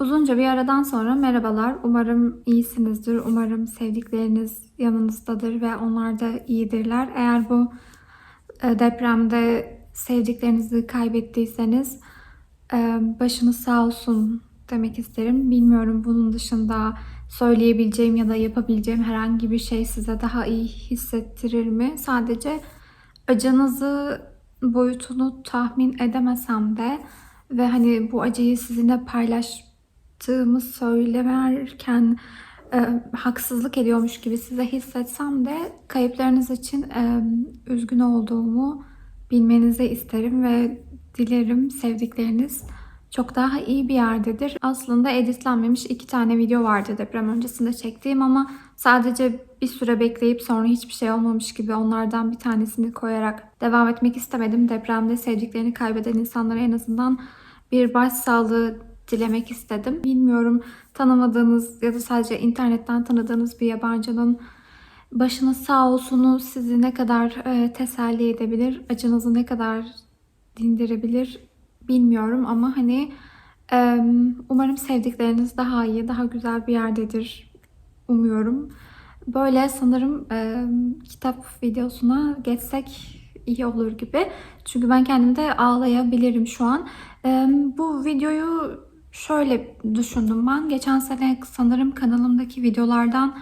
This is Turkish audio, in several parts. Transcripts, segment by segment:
Uzunca bir aradan sonra merhabalar. Umarım iyisinizdir. Umarım sevdikleriniz yanınızdadır ve onlar da iyidirler. Eğer bu e, depremde sevdiklerinizi kaybettiyseniz e, başınız sağ olsun demek isterim. Bilmiyorum bunun dışında söyleyebileceğim ya da yapabileceğim herhangi bir şey size daha iyi hissettirir mi? Sadece acınızı boyutunu tahmin edemesem de ve hani bu acıyı sizinle paylaştığımı söylemerken e, haksızlık ediyormuş gibi size hissetsem de kayıplarınız için e, üzgün olduğumu bilmenizi isterim ve dilerim sevdikleriniz çok daha iyi bir yerdedir. Aslında editlenmemiş iki tane video vardı deprem öncesinde çektiğim ama sadece bir süre bekleyip sonra hiçbir şey olmamış gibi onlardan bir tanesini koyarak devam etmek istemedim. Depremde sevdiklerini kaybeden insanlara en azından bir başsağlığı dilemek istedim. Bilmiyorum tanımadığınız ya da sadece internetten tanıdığınız bir yabancının başınız sağ olsunu sizi ne kadar e, teselli edebilir, acınızı ne kadar dindirebilir bilmiyorum ama hani e, umarım sevdikleriniz daha iyi, daha güzel bir yerdedir umuyorum. Böyle sanırım e, kitap videosuna geçsek iyi olur gibi. Çünkü ben kendimde ağlayabilirim şu an. E, bu videoyu şöyle düşündüm ben. Geçen sene sanırım kanalımdaki videolardan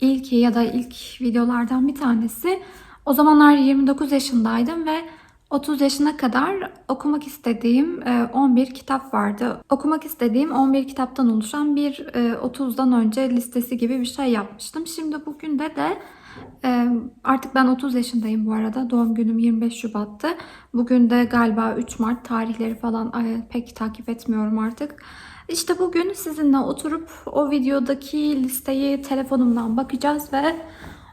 ilki ya da ilk videolardan bir tanesi. O zamanlar 29 yaşındaydım ve 30 yaşına kadar okumak istediğim e, 11 kitap vardı. Okumak istediğim 11 kitaptan oluşan bir e, 30'dan önce listesi gibi bir şey yapmıştım. Şimdi bugün de de e, artık ben 30 yaşındayım bu arada. Doğum günüm 25 Şubat'tı. Bugün de galiba 3 Mart tarihleri falan pek takip etmiyorum artık. İşte bugün sizinle oturup o videodaki listeyi telefonumdan bakacağız ve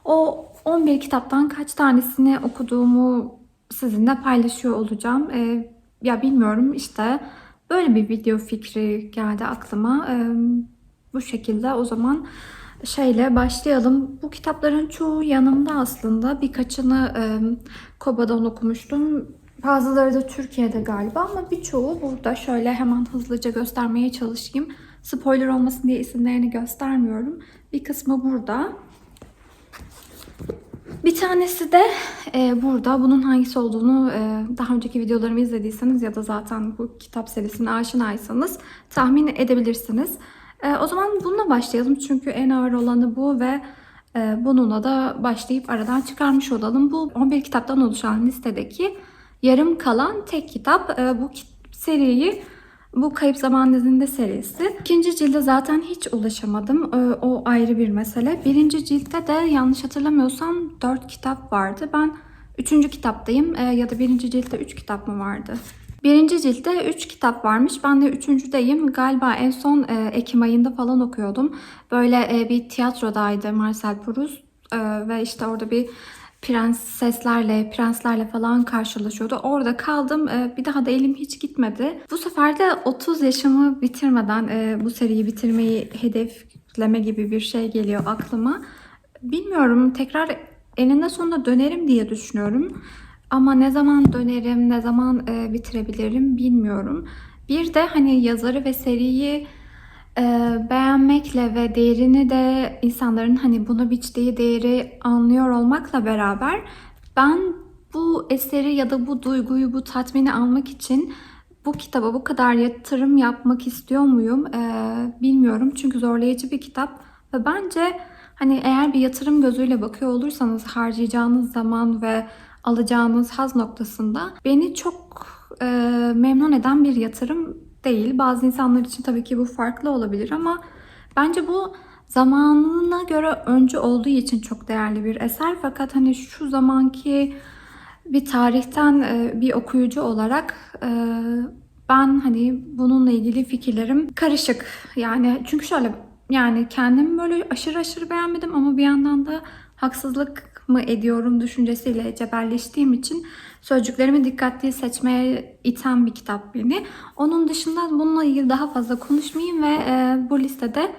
o 11 kitaptan kaç tanesini okuduğumu sizinle paylaşıyor olacağım. Ee, ya bilmiyorum işte böyle bir video fikri geldi aklıma. Ee, bu şekilde o zaman şeyle başlayalım. Bu kitapların çoğu yanımda aslında. Birkaçını e, Koba'dan okumuştum. Bazıları da Türkiye'de galiba ama birçoğu burada. Şöyle hemen hızlıca göstermeye çalışayım. Spoiler olmasın diye isimlerini göstermiyorum. Bir kısmı burada. Bir tanesi de e, burada. Bunun hangisi olduğunu e, daha önceki videolarımı izlediyseniz ya da zaten bu kitap serisine aşinaysanız tahmin edebilirsiniz. E, o zaman bununla başlayalım çünkü en ağır olanı bu ve e, bununla da başlayıp aradan çıkarmış olalım. Bu 11 kitaptan oluşan listedeki yarım kalan tek kitap. E, bu seriyi bu Kayıp Zaman Dizinde serisi. İkinci cilde zaten hiç ulaşamadım. Ee, O ayrı bir mesele. Birinci ciltte de yanlış hatırlamıyorsam 4 kitap vardı. Ben üçüncü kitaptayım. Ya da birinci ciltte 3 kitap mı vardı? Birinci ciltte 3 kitap varmış. Ben de üçüncüdeyim. Galiba en son e, Ekim ayında falan okuyordum. Böyle e, bir tiyatrodaydı Marcel Proust. Ee, Ve işte orada bir prenseslerle, prenslerle falan karşılaşıyordu. Orada kaldım. Ee, Bir daha da elim hiç gitmedi. Bu sefer de 30 yaşımı bitirmeden e, bu seriyi bitirmeyi hedefleme gibi bir şey geliyor aklıma. Bilmiyorum tekrar eninde sonunda dönerim diye düşünüyorum. Ama ne zaman dönerim, ne zaman e, bitirebilirim bilmiyorum. Bir de hani yazarı ve seriyi e, beğenmekle ve değerini de insanların hani bunu biçtiği değeri anlıyor olmakla beraber ben bu eseri ya da bu duyguyu, bu tatmini almak için bu kitaba bu kadar yatırım yapmak istiyor muyum E, bilmiyorum. Çünkü zorlayıcı bir kitap ve bence hani eğer bir yatırım gözüyle bakıyor olursanız harcayacağınız zaman ve alacağınız haz noktasında beni çok e, memnun eden bir yatırım değil. Bazı insanlar için tabii ki bu farklı olabilir ama bence bu zamanına göre önce olduğu için çok değerli bir eser. Fakat hani şu zamanki bir tarihten e, bir okuyucu olarak e, ben hani bununla ilgili fikirlerim karışık. Yani çünkü şöyle yani kendim böyle aşırı aşırı beğenmedim ama bir yandan da haksızlık mı ediyorum düşüncesiyle cebelleştiğim için sözcüklerimi dikkatli seçmeye iten bir kitap beni. Onun dışında bununla ilgili daha fazla konuşmayayım ve e, bu listede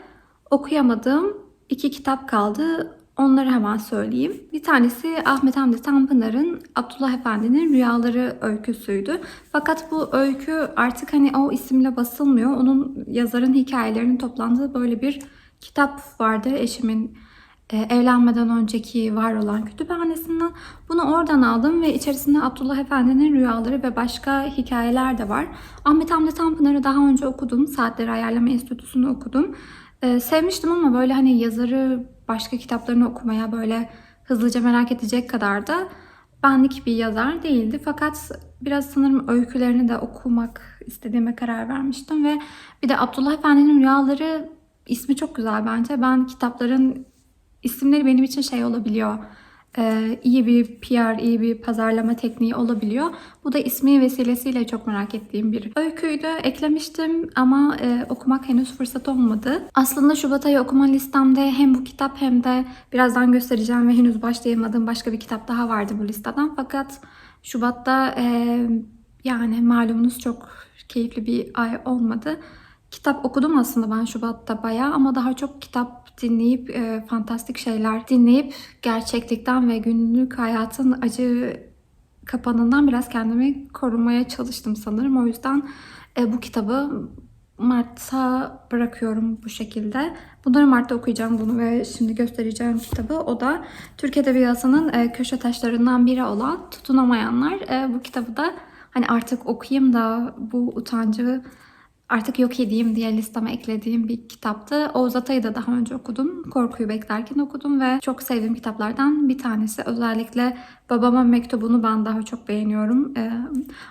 okuyamadığım iki kitap kaldı. Onları hemen söyleyeyim. Bir tanesi Ahmet Hamdi Tanpınar'ın Abdullah Efendi'nin Rüyaları öyküsüydü. Fakat bu öykü artık hani o isimle basılmıyor. Onun yazarın hikayelerinin toplandığı böyle bir kitap vardı eşimin evlenmeden önceki var olan kütüphanesinden. Bunu oradan aldım ve içerisinde Abdullah Efendi'nin rüyaları ve başka hikayeler de var. Ahmet Hamdi Tanpınar'ı daha önce okudum. Saatleri Ayarlama Enstitüsü'nü okudum. E, sevmiştim ama böyle hani yazarı başka kitaplarını okumaya böyle hızlıca merak edecek kadar da benlik bir yazar değildi. Fakat biraz sanırım öykülerini de okumak istediğime karar vermiştim ve bir de Abdullah Efendi'nin rüyaları ismi çok güzel bence. Ben kitapların isimleri benim için şey olabiliyor. Ee, iyi bir PR, iyi bir pazarlama tekniği olabiliyor. Bu da ismi vesilesiyle çok merak ettiğim bir öyküydü. Eklemiştim ama e, okumak henüz fırsat olmadı. Aslında Şubat ayı okuma listemde hem bu kitap hem de birazdan göstereceğim ve henüz başlayamadığım başka bir kitap daha vardı bu listeden. Fakat Şubat'ta e, yani malumunuz çok keyifli bir ay olmadı. Kitap okudum aslında ben Şubat'ta bayağı ama daha çok kitap dinleyip e, fantastik şeyler dinleyip gerçeklikten ve günlük hayatın acı kapanından biraz kendimi korumaya çalıştım sanırım. O yüzden e, bu kitabı Mart'a bırakıyorum bu şekilde. Bunları Mart'ta okuyacağım bunu ve şimdi göstereceğim kitabı. O da Türk Edebiyatı'nın e, köşe taşlarından biri olan Tutunamayanlar. E, bu kitabı da hani artık okuyayım da bu utancı artık yok edeyim diye listeme eklediğim bir kitaptı. Oğuz Atay'ı da daha önce okudum. Korkuyu beklerken okudum ve çok sevdiğim kitaplardan bir tanesi. Özellikle babama mektubunu ben daha çok beğeniyorum. Ee,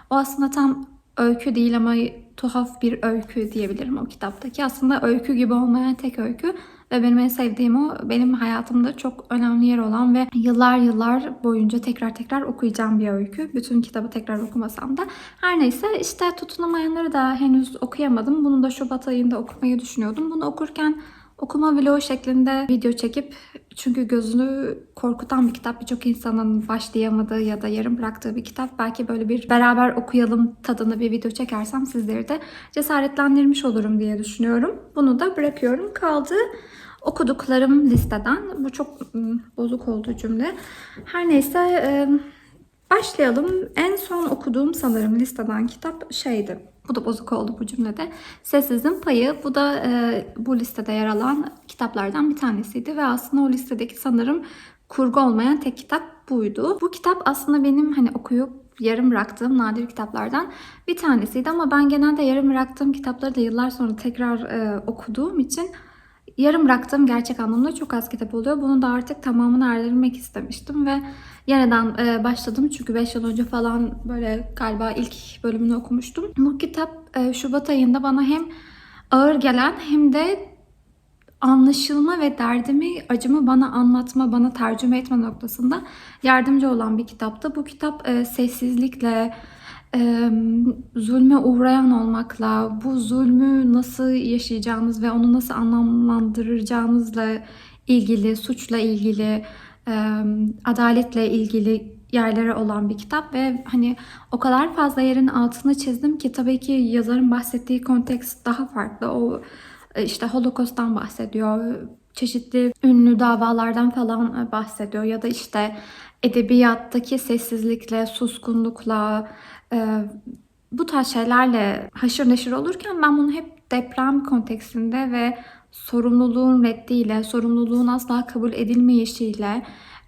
o aslında tam öykü değil ama tuhaf bir öykü diyebilirim o kitaptaki. Aslında öykü gibi olmayan tek öykü ve benim en sevdiğim o benim hayatımda çok önemli yer olan ve yıllar yıllar boyunca tekrar tekrar okuyacağım bir öykü. Bütün kitabı tekrar okumasam da. Her neyse işte tutunamayanları da henüz okuyamadım. Bunu da Şubat ayında okumayı düşünüyordum. Bunu okurken okuma vlogu şeklinde video çekip çünkü gözünü korkutan bir kitap. Birçok insanın başlayamadığı ya da yarım bıraktığı bir kitap. Belki böyle bir beraber okuyalım tadını bir video çekersem sizleri de cesaretlendirmiş olurum diye düşünüyorum. Bunu da bırakıyorum. Kaldı okuduklarım listeden. Bu çok ım, bozuk oldu cümle. Her neyse ım, başlayalım. En son okuduğum sanırım listeden kitap şeydi. Bu da bozuk oldu bu cümlede. Sessizin Payı. Bu da e, bu listede yer alan kitaplardan bir tanesiydi. Ve aslında o listedeki sanırım kurgu olmayan tek kitap buydu. Bu kitap aslında benim hani okuyup yarım bıraktığım nadir kitaplardan bir tanesiydi. Ama ben genelde yarım bıraktığım kitapları da yıllar sonra tekrar e, okuduğum için yarım bıraktığım gerçek anlamda çok az kitap oluyor. Bunu da artık tamamını erdirmek istemiştim ve yeniden e, başladım. Çünkü 5 yıl önce falan böyle galiba ilk bölümünü okumuştum. Bu kitap e, Şubat ayında bana hem ağır gelen hem de anlaşılma ve derdimi, acımı bana anlatma, bana tercüme etme noktasında yardımcı olan bir kitaptı. Bu kitap e, sessizlikle, e, zulme uğrayan olmakla, bu zulmü nasıl yaşayacağınız ve onu nasıl anlamlandıracağınızla ilgili, suçla ilgili, e, adaletle ilgili yerlere olan bir kitap ve hani o kadar fazla yerin altını çizdim ki tabii ki yazarın bahsettiği konteks daha farklı. O işte Holocaust'tan bahsediyor, çeşitli ünlü davalardan falan bahsediyor ya da işte edebiyattaki sessizlikle, suskunlukla, e, bu tarz şeylerle haşır neşir olurken ben bunu hep deprem konteksinde ve sorumluluğun reddiyle, sorumluluğun asla kabul edilmeyişiyle,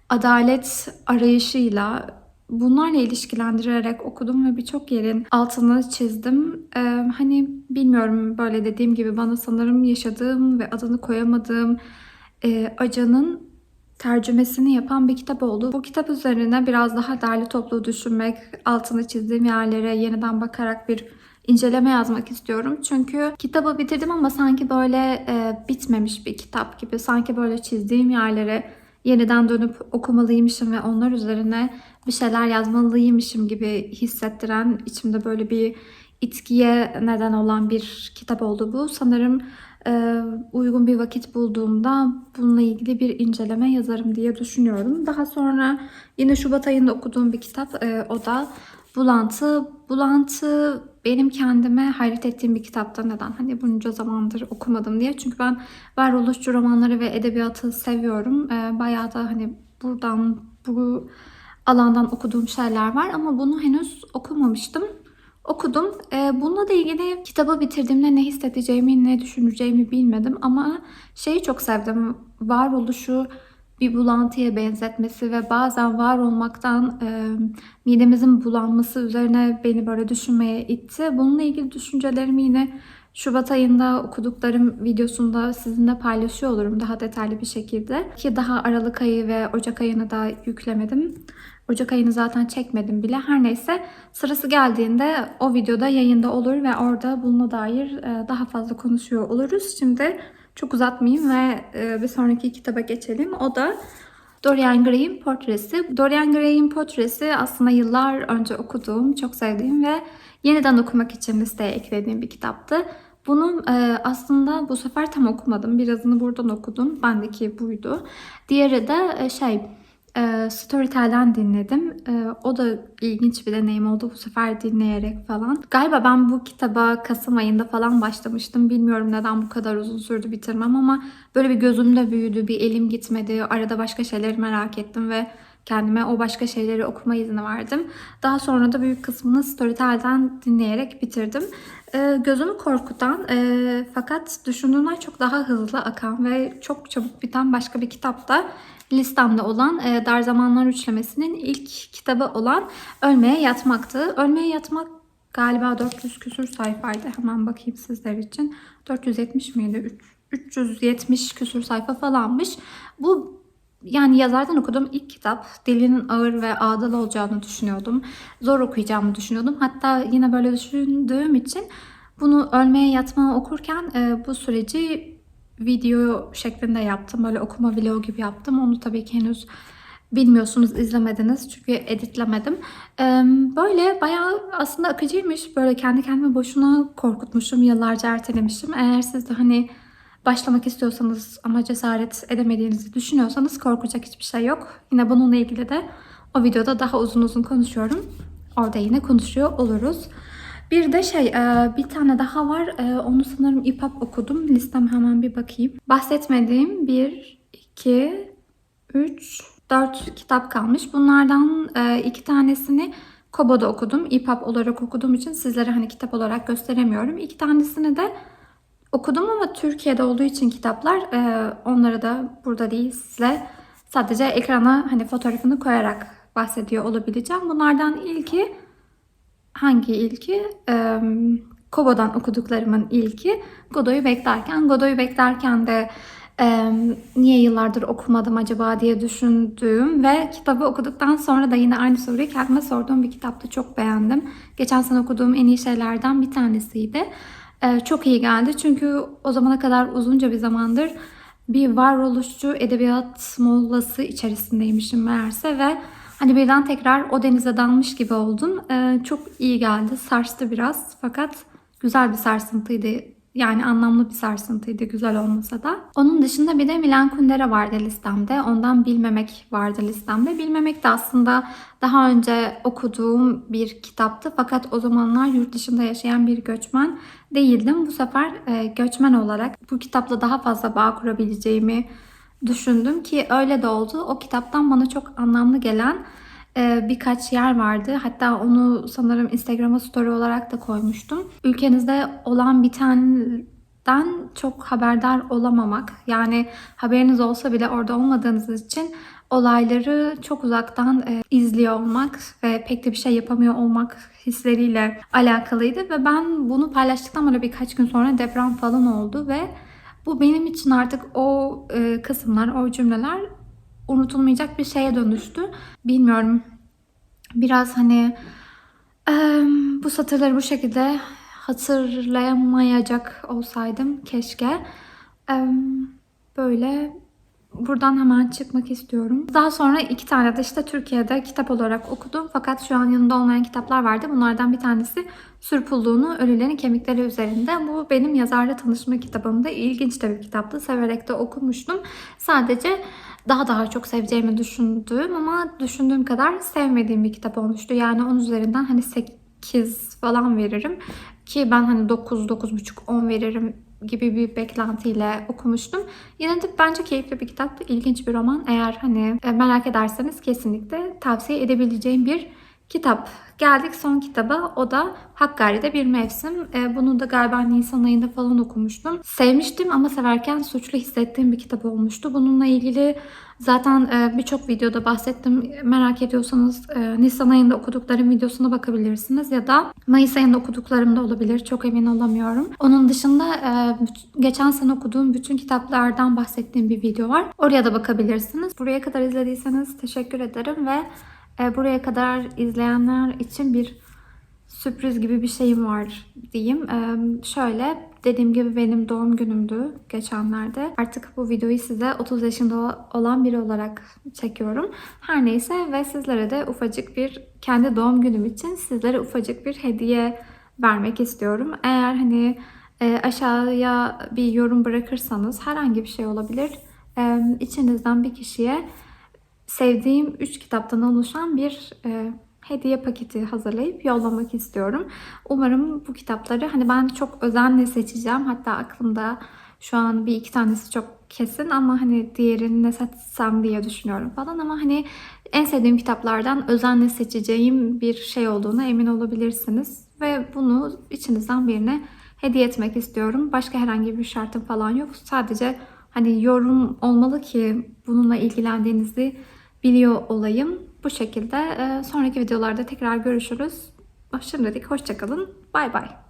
adalet arayışıyla bunlarla ilişkilendirerek okudum ve birçok yerin altını çizdim. Ee, hani bilmiyorum böyle dediğim gibi bana sanırım yaşadığım ve adını koyamadığım e, acının tercümesini yapan bir kitap oldu. Bu kitap üzerine biraz daha derli toplu düşünmek, altını çizdiğim yerlere yeniden bakarak bir inceleme yazmak istiyorum. Çünkü kitabı bitirdim ama sanki böyle e, bitmemiş bir kitap gibi. Sanki böyle çizdiğim yerlere yeniden dönüp okumalıymışım ve onlar üzerine bir şeyler yazmalıymışım gibi hissettiren içimde böyle bir itkiye neden olan bir kitap oldu bu. Sanırım uygun bir vakit bulduğumda bununla ilgili bir inceleme yazarım diye düşünüyorum. Daha sonra yine Şubat ayında okuduğum bir kitap e, o da Bulantı. Bulantı benim kendime hayret ettiğim bir kitapta. Neden? Hani bunca zamandır okumadım diye. Çünkü ben varoluşçu romanları ve edebiyatı seviyorum. Ee, bayağı da hani buradan bu alandan okuduğum şeyler var ama bunu henüz okumamıştım. Okudum. Ee, bununla da ilgili kitabı bitirdiğimde ne hissedeceğimi, ne düşüneceğimi bilmedim ama şeyi çok sevdim. Varoluşu bir bulantıya benzetmesi ve bazen var olmaktan e, midemizin bulanması üzerine beni böyle düşünmeye itti. Bununla ilgili düşüncelerimi yine Şubat ayında okuduklarım videosunda sizinle paylaşıyor olurum daha detaylı bir şekilde. Ki daha Aralık ayı ve Ocak ayını da yüklemedim. Ocak ayını zaten çekmedim bile. Her neyse sırası geldiğinde o videoda yayında olur ve orada bununla dair e, daha fazla konuşuyor oluruz. Şimdi çok uzatmayayım ve e, bir sonraki kitaba geçelim. O da Dorian Gray'in portresi. Dorian Gray'in portresi aslında yıllar önce okuduğum, çok sevdiğim ve yeniden okumak için listeye eklediğim bir kitaptı. Bunu e, aslında bu sefer tam okumadım. Birazını buradan okudum. Bendeki buydu. Diğeri de e, şey e, Storytel'den dinledim. E, o da ilginç bir deneyim oldu bu sefer dinleyerek falan. Galiba ben bu kitaba Kasım ayında falan başlamıştım. Bilmiyorum neden bu kadar uzun sürdü bitirmem ama böyle bir gözümde büyüdü, bir elim gitmedi. Arada başka şeyleri merak ettim ve kendime o başka şeyleri okuma izni verdim. Daha sonra da büyük kısmını Storytel'den dinleyerek bitirdim. E, gözümü korkutan e, fakat düşündüğümden çok daha hızlı akan ve çok çabuk biten başka bir kitap da listemde olan e, Dar Zamanlar Üçlemesi'nin ilk kitabı olan Ölmeye Yatmaktı. Ölmeye Yatmak galiba 400 küsür sayfaydı. Hemen bakayım sizler için. 470 miydi? 370 küsür sayfa falanmış. Bu yani yazardan okuduğum ilk kitap. Dilinin ağır ve ağdal olacağını düşünüyordum. Zor okuyacağımı düşünüyordum. Hatta yine böyle düşündüğüm için bunu ölmeye yatma okurken e, bu süreci video şeklinde yaptım. Böyle okuma vlog gibi yaptım. Onu tabii ki henüz bilmiyorsunuz, izlemediniz. Çünkü editlemedim. Böyle bayağı aslında akıcıymış. Böyle kendi kendime boşuna korkutmuşum. Yıllarca ertelemişim. Eğer siz de hani başlamak istiyorsanız ama cesaret edemediğinizi düşünüyorsanız korkacak hiçbir şey yok. Yine bununla ilgili de o videoda daha uzun uzun konuşuyorum. Orada yine konuşuyor oluruz. Bir de şey bir tane daha var. Onu sanırım İPAP okudum. Listem hemen bir bakayım. Bahsetmediğim bir, iki, üç, dört kitap kalmış. Bunlardan iki tanesini Kobo'da okudum. İPAP olarak okuduğum için sizlere hani kitap olarak gösteremiyorum. İki tanesini de okudum ama Türkiye'de olduğu için kitaplar onları da burada değil size sadece ekrana hani fotoğrafını koyarak bahsediyor olabileceğim. Bunlardan ilki hangi ilki? Ee, Kobo'dan okuduklarımın ilki. Godoy'u beklerken. Godoy'u beklerken de e, niye yıllardır okumadım acaba diye düşündüğüm ve kitabı okuduktan sonra da yine aynı soruyu kendime sorduğum bir kitaptı. Çok beğendim. Geçen sene okuduğum en iyi şeylerden bir tanesiydi. E, çok iyi geldi çünkü o zamana kadar uzunca bir zamandır bir varoluşçu edebiyat mollası içerisindeymişim meğerse ve Hani birden tekrar o denize dalmış gibi oldum. Ee, çok iyi geldi. Sarstı biraz. Fakat güzel bir sarsıntıydı. Yani anlamlı bir sarsıntıydı güzel olmasa da. Onun dışında bir de Milan Kundera vardı listemde. Ondan Bilmemek vardı listemde. Bilmemek de aslında daha önce okuduğum bir kitaptı. Fakat o zamanlar yurt dışında yaşayan bir göçmen değildim. Bu sefer e, göçmen olarak bu kitapla daha fazla bağ kurabileceğimi düşündüm ki öyle de oldu. O kitaptan bana çok anlamlı gelen birkaç yer vardı. Hatta onu sanırım Instagram'a story olarak da koymuştum. Ülkenizde olan bitenden çok haberdar olamamak. Yani haberiniz olsa bile orada olmadığınız için olayları çok uzaktan e, izliyor olmak ve pek de bir şey yapamıyor olmak hisleriyle alakalıydı ve ben bunu paylaştıktan sonra birkaç gün sonra deprem falan oldu ve bu benim için artık o e, kısımlar, o cümleler unutulmayacak bir şeye dönüştü. Bilmiyorum. Biraz hani bu satırları bu şekilde hatırlayamayacak olsaydım keşke. Böyle buradan hemen çıkmak istiyorum. Daha sonra iki tane de işte Türkiye'de kitap olarak okudum. Fakat şu an yanında olmayan kitaplar vardı. Bunlardan bir tanesi Sürpulduğunu Ölülerin Kemikleri Üzerinde. Bu benim yazarla tanışma kitabımda. İlginç de bir kitaptı. Severek de okumuştum. Sadece daha daha çok seveceğimi düşündüğüm ama düşündüğüm kadar sevmediğim bir kitap olmuştu. Yani 10 üzerinden hani 8 falan veririm. Ki ben hani 9, 9,5, 10 veririm gibi bir beklentiyle okumuştum. Yine de bence keyifli bir kitap, ilginç bir roman. Eğer hani e, merak ederseniz kesinlikle tavsiye edebileceğim bir kitap. Geldik son kitaba. O da Hakkari'de bir mevsim. E, bunu da galiba Nisan ayında falan okumuştum. Sevmiştim ama severken suçlu hissettiğim bir kitap olmuştu. Bununla ilgili zaten e, birçok videoda bahsettim. Merak ediyorsanız e, Nisan ayında okuduklarım videosuna bakabilirsiniz ya da Mayıs ayında okuduklarım da olabilir. Çok emin olamıyorum. Onun dışında e, geçen sene okuduğum bütün kitaplardan bahsettiğim bir video var. Oraya da bakabilirsiniz. Buraya kadar izlediyseniz teşekkür ederim ve buraya kadar izleyenler için bir sürpriz gibi bir şeyim var diyeyim. E, şöyle dediğim gibi benim doğum günümdü geçenlerde. Artık bu videoyu size 30 yaşında olan biri olarak çekiyorum. Her neyse ve sizlere de ufacık bir kendi doğum günüm için sizlere ufacık bir hediye vermek istiyorum. Eğer hani e, aşağıya bir yorum bırakırsanız herhangi bir şey olabilir. E, içinizden bir kişiye sevdiğim 3 kitaptan oluşan bir e, hediye paketi hazırlayıp yollamak istiyorum. Umarım bu kitapları hani ben çok özenle seçeceğim. Hatta aklımda şu an bir iki tanesi çok kesin ama hani diğerini ne seçsem diye düşünüyorum falan ama hani en sevdiğim kitaplardan özenle seçeceğim bir şey olduğuna emin olabilirsiniz. Ve bunu içinizden birine hediye etmek istiyorum. Başka herhangi bir şartım falan yok. Sadece hani yorum olmalı ki bununla ilgilendiğinizi biliyor olayım. Bu şekilde e, sonraki videolarda tekrar görüşürüz. Şimdilik hoşçakalın. Bay bay.